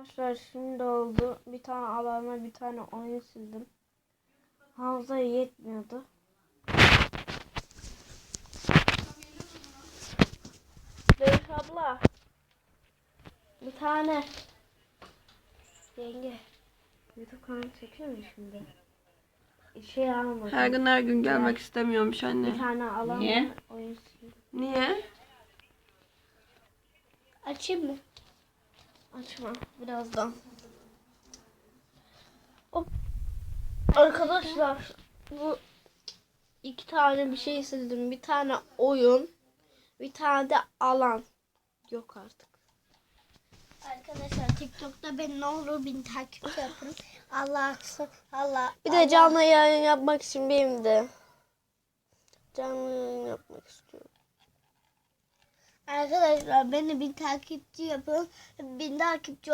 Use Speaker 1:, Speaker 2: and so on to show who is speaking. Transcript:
Speaker 1: Arkadaşlar şimdi oldu. Bir tane alarma bir tane oyun sildim. Hafıza yetmiyordu. Dövüş abla. Bir tane. Yenge. YouTube kanalı çekiyor mu şimdi? Şey almadım.
Speaker 2: Her gün her gün gelmek istemiyormuş
Speaker 1: Bir
Speaker 2: anne.
Speaker 1: tane alarma
Speaker 3: Niye?
Speaker 1: oyun sildim.
Speaker 2: Niye?
Speaker 1: Açayım mı? Açma. Birazdan. Hop. Arkadaşlar bu iki tane bir şey sildim. Bir tane oyun, bir tane de alan. Yok artık.
Speaker 4: Arkadaşlar TikTok'ta ben ne olur bin takipçi yapın. Allah Allah.
Speaker 1: Bir de canlı yayın yapmak için benim de canlı yayın yapmak istiyorum.
Speaker 4: Arkadaşlar beni bin takipçi yapın. Bin takipçi